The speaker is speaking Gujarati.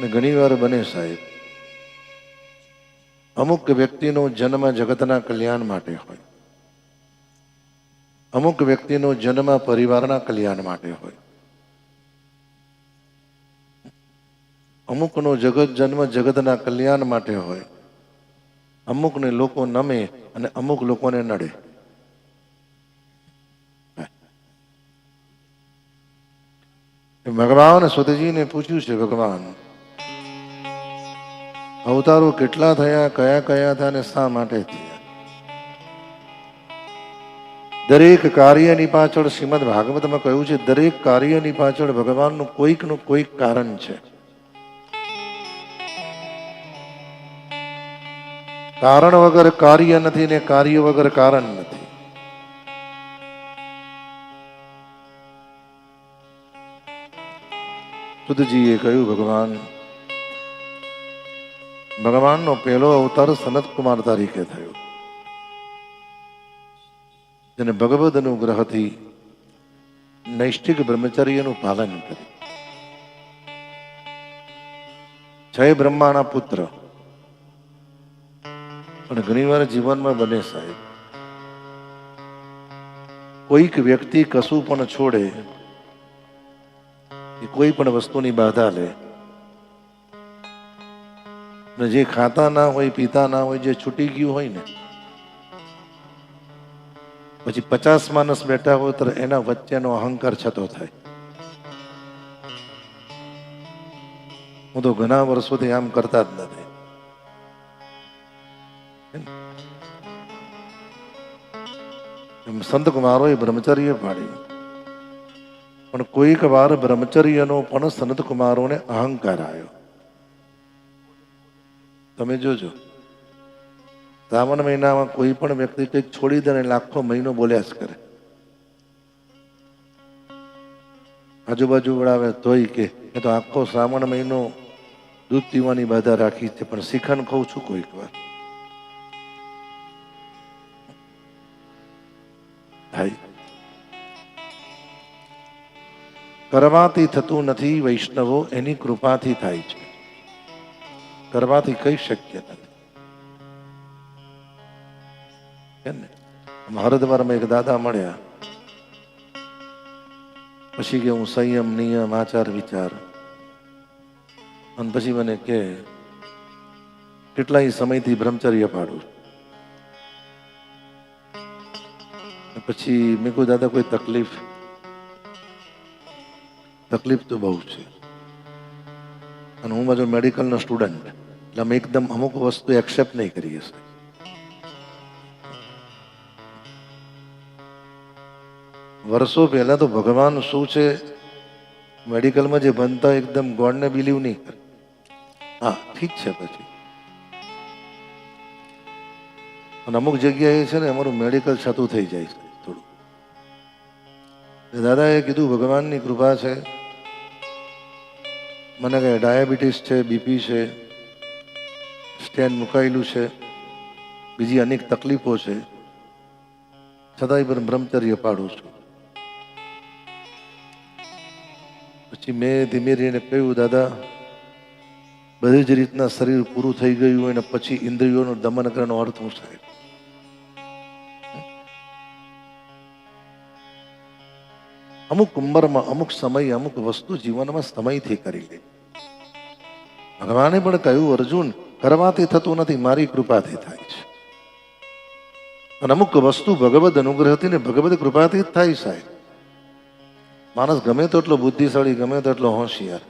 ને ઘણીવાર બને સાહેબ, અમુક વ્યક્તિનો જન્મ જગતના કલ્યાણ માટે હોય. અમુક વ્યક્તિનો જન્મ પરિવારના કલ્યાણ માટે હોય. અમુકનો જગત જન્મ જગતના કલ્યાણ માટે હોય. અમુકને લોકો નમે અને અમુક લોકોને નડે. ભગવાન સુતજીને પૂછ્યું છે, ભગવાન અવતારો કેટલા થયા, કયા કયા થયા અને શા માટે થયા? દરેક કાર્યની પાછળ શ્રીમદ ભાગવતમાં કહ્યું છે, દરેક કાર્યની પાછળ ભગવાનનું કોઈકનું કોઈક કારણ છે. કારણ વગર કાર્ય નથી ને કાર્ય વગર કારણ નથી. સુધજીએ કહ્યું, ભગવાન ભગવાનનો પહેલો અવતાર સનત કુમાર તરીકે થયો. જેને ભગવદ અનુગ્રહથી નૈષ્ઠિક બ્રહ્મચર્યનું પાલન કર્યું છ બ્રહ્માના પુત્ર. પણ ઘણીવાર જીવનમાં બને સાહેબ, કોઈક વ્યક્તિ કશું પણ છોડે, એ કોઈ પણ વસ્તુની બાધા લે ને જે ખાતા ના હોય, પીતા ના હોય, જે છૂટી ગયું હોય ને, પછી પચાસ માણસ બેઠા હોય, તો એના વચ્ચેનો અહંકાર છતો થાય. હું તો ઘણા વર્ષોથી આમ કરતા જ નથી. સંત કુમારોએ બ્રહ્મચર્ય પાડ્યું. પણ કોઈક વાર બ્રહ્મચર્યનો પણ સંત કુમારોને અહંકાર આવ્યો. તમે જોજો. શ્રાવણ મહિનામાં કોઈ પણ વ્યક્તિ કંઈક છોડી દે ને લાખો મહિનો બોલ્યા જ કરે. આજુબાજુ વળાવે તોય કે, એ તો આખો શ્રાવણ મહિનો દૂધ પીવાની બાધા રાખી છે, પણ શિખંડ ખઉં છું કોઈક વાર. ભાઈ કરવાથી થતું નથી વૈષ્ણવો, એની કૃપાથી થાય છે. કરવાથી કઈ શક્ય નથી હરદ્વારમાં એક દાદા મળ્યા પછી કે હું સંયમ નિયમ આચાર વિચાર અને પછી મને કે કેટલાય સમયથી બ્રહ્મચર્ય પાડું પછી મેં કોઈ દાદા કોઈ તકલીફ તકલીફ તો બહુ છે અને હું મારો મેડિકલનો સ્ટુડન્ટ એટલે અમે એકદમ અમુક વસ્તુ એક્સેપ્ટ નહીં કરી હશે વર્ષો પહેલા તો ભગવાન શું છે? મેડિકલમાં જે બનતા એકદમ ગોડને બિલીવ નહીં કરે. હા, ઠીક છે પછી. અને અમુક જગ્યાએ છે ને અમારું મેડિકલ છતું થઈ જાય છે થોડું દાદાએ કીધું, ભગવાનની કૃપા છે. મને કહે ડાયાબિટીસ છે, બીપી છે સ્ટેન્ડ મુકાયેલું છે. બીજી અનેક તકલીફો છે. છતાંય પણ બ્રહ્મચર્ય પાડું છું. પછી મેં ધીમે ધીમે કહ્યું, દાદા, બધી જ રીતના શરીર પૂરું થઈ ગયું હોય ને પછી ઇન્દ્રિયોનું દમન કરવાનો અર્થ હું સાહેબ. અમુક ઉંમરમાં, અમુક સમય, અમુક વસ્તુ જીવનમાં સમયથી કરી લે. ભગવાને પણ કહ્યું, અર્જુન કરવાથી થતું નથી, મારી કૃપાથી થાય છે. અને અમુક વસ્તુ ભગવદ અનુગ્રહથી ને ભગવદ કૃપાથી જ થાય સાહેબ. માણસ ગમે તો એટલો બુદ્ધિશાળી, ગમે તો એટલો હોશિયાર